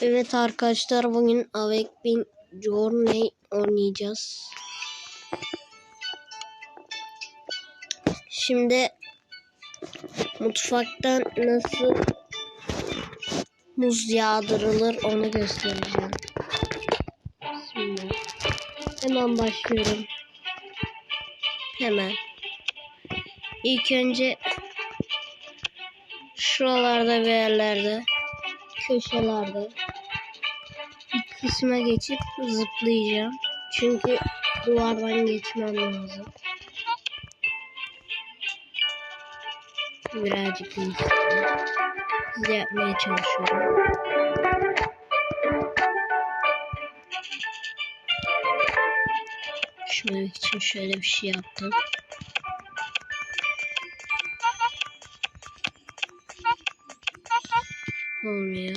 Evet arkadaşlar bugün Bin Journey oynayacağız. Şimdi mutfaktan nasıl muz yağdırılır onu göstereceğim. Şimdi hemen başlıyorum. Hemen. İlk önce şuralarda bir yerlerde köşelerde bir kısma geçip zıplayacağım. Çünkü duvardan geçmem lazım. Birazcık iyi Size yapmaya çalışıyorum. Şöyle için şöyle bir şey yaptım. Olmuyor.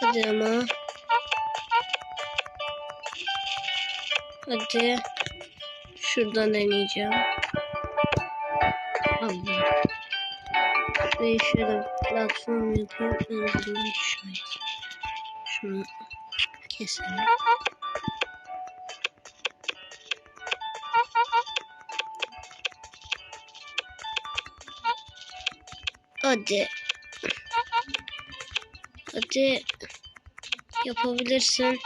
Hadi ama. Hadi. Şuradan deneyeceğim. Allah. Şurayı şöyle platform yapayım. Öldüreyim düşmeyin. Şunu keselim. Hadi. Hadi. Yapabilirsin.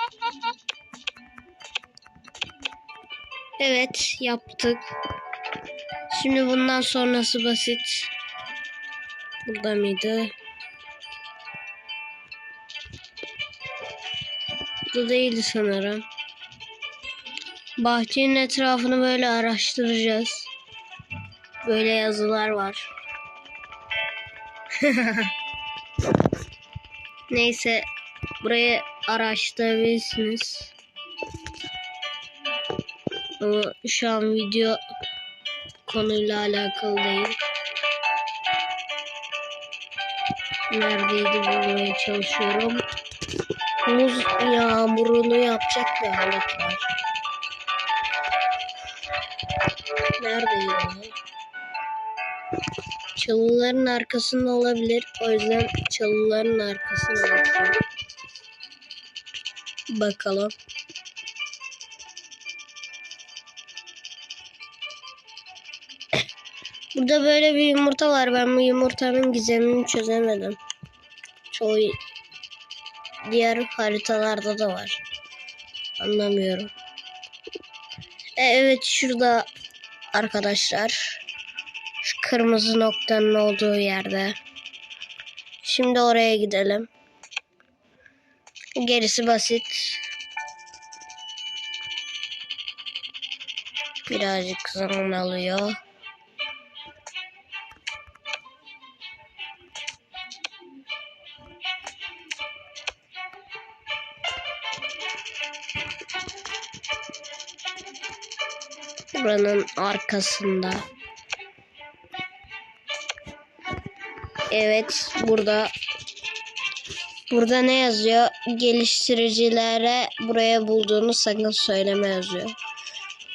Evet yaptık. Şimdi bundan sonrası basit. Burada mıydı? Bu değildi sanırım. Bahçenin etrafını böyle araştıracağız. Böyle yazılar var. Neyse burayı araştırabilirsiniz. Ama şu an video konuyla alakalı değil. Neredeydi bulmaya çalışıyorum. Muz yağmurunu yapacak bir alet var. Neredeydi? Çalıların arkasında olabilir. O yüzden çalıların arkasına bakıyorum. Bakalım. Burada böyle bir yumurta var. Ben bu yumurtanın gizemini çözemedim. Çoğu diğer haritalarda da var. Anlamıyorum. E, evet şurada arkadaşlar. Kırmızı noktanın olduğu yerde. Şimdi oraya gidelim. Gerisi basit. Birazcık zaman alıyor. Buranın arkasında. Evet burada burada ne yazıyor? Geliştiricilere buraya bulduğunu sakın söyleme yazıyor.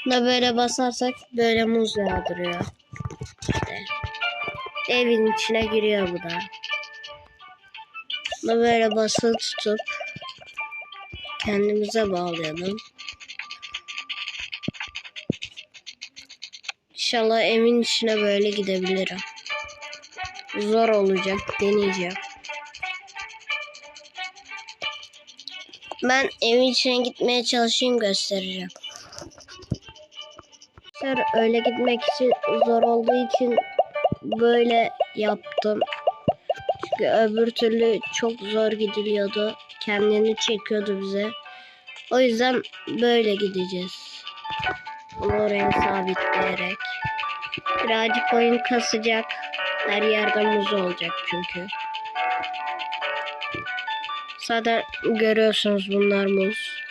Buna böyle basarsak böyle muz yağdırıyor. İşte. Evin içine giriyor bu da. Buna böyle basılı tutup kendimize bağlayalım. İnşallah evin içine böyle gidebilirim. Zor olacak. Deneyeceğim. Ben evin içine gitmeye çalışayım göstereceğim. Öyle gitmek için zor olduğu için böyle yaptım. Çünkü öbür türlü çok zor gidiliyordu. Kendini çekiyordu bize. O yüzden böyle gideceğiz. Bunu oraya sabitleyerek. Birazcık oyun kasacak. Her yerde muz olacak çünkü. Zaten görüyorsunuz bunlar muz.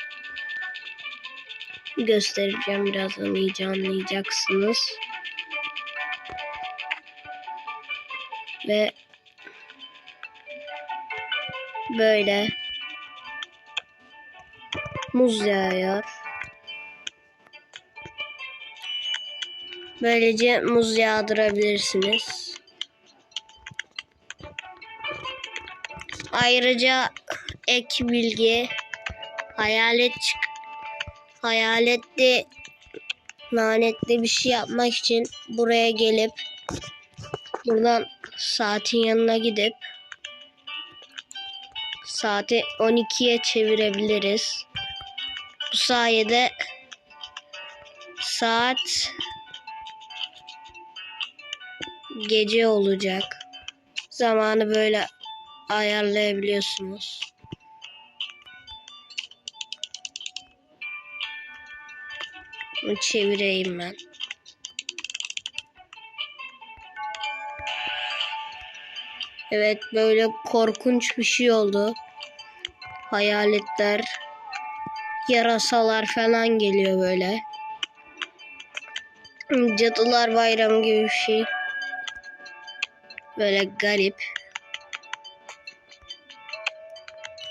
Göstereceğim birazdan iyice anlayacaksınız. Ve böyle muz yağıyor. Böylece muz yağdırabilirsiniz. Ayrıca ek bilgi hayalet çık hayaletli lanetli bir şey yapmak için buraya gelip buradan saatin yanına gidip saati 12'ye çevirebiliriz. Bu sayede saat gece olacak. Zamanı böyle ayarlayabiliyorsunuz. Bunu çevireyim ben. Evet böyle korkunç bir şey oldu. Hayaletler, yarasalar falan geliyor böyle. Cadılar bayramı gibi bir şey. Böyle garip.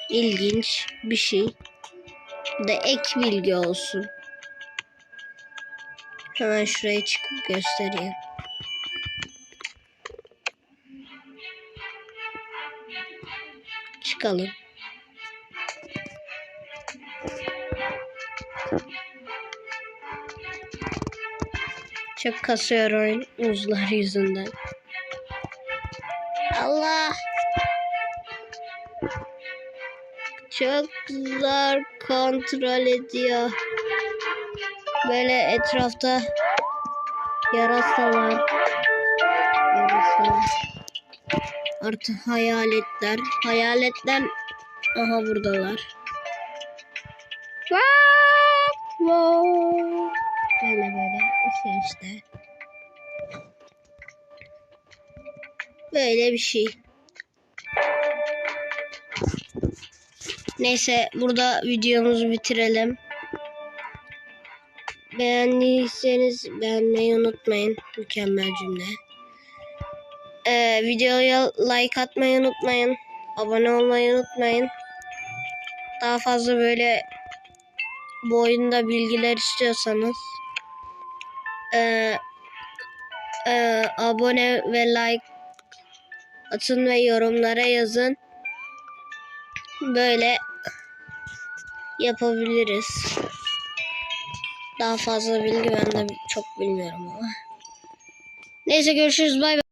İlginç bir şey. De ek bilgi olsun. Hemen şuraya çıkıp göstereyim. Çıkalım. Çok kasıyor oyun uzlar yüzünden. Allah. Zor kontrol ediyor. Böyle etrafta yarasalar. Yarasalar. Artık hayaletler. Hayaletler aha buradalar. Böyle böyle şey işte. Böyle bir şey. Neyse burada videomuzu bitirelim. Beğendiyseniz beğenmeyi unutmayın. Mükemmel cümle. Ee, videoya like atmayı unutmayın. Abone olmayı unutmayın. Daha fazla böyle bu oyunda bilgiler istiyorsanız ee, ee, abone ve like atın ve yorumlara yazın. Böyle yapabiliriz. Daha fazla bilgi ben de çok bilmiyorum ama. Neyse görüşürüz bay bay.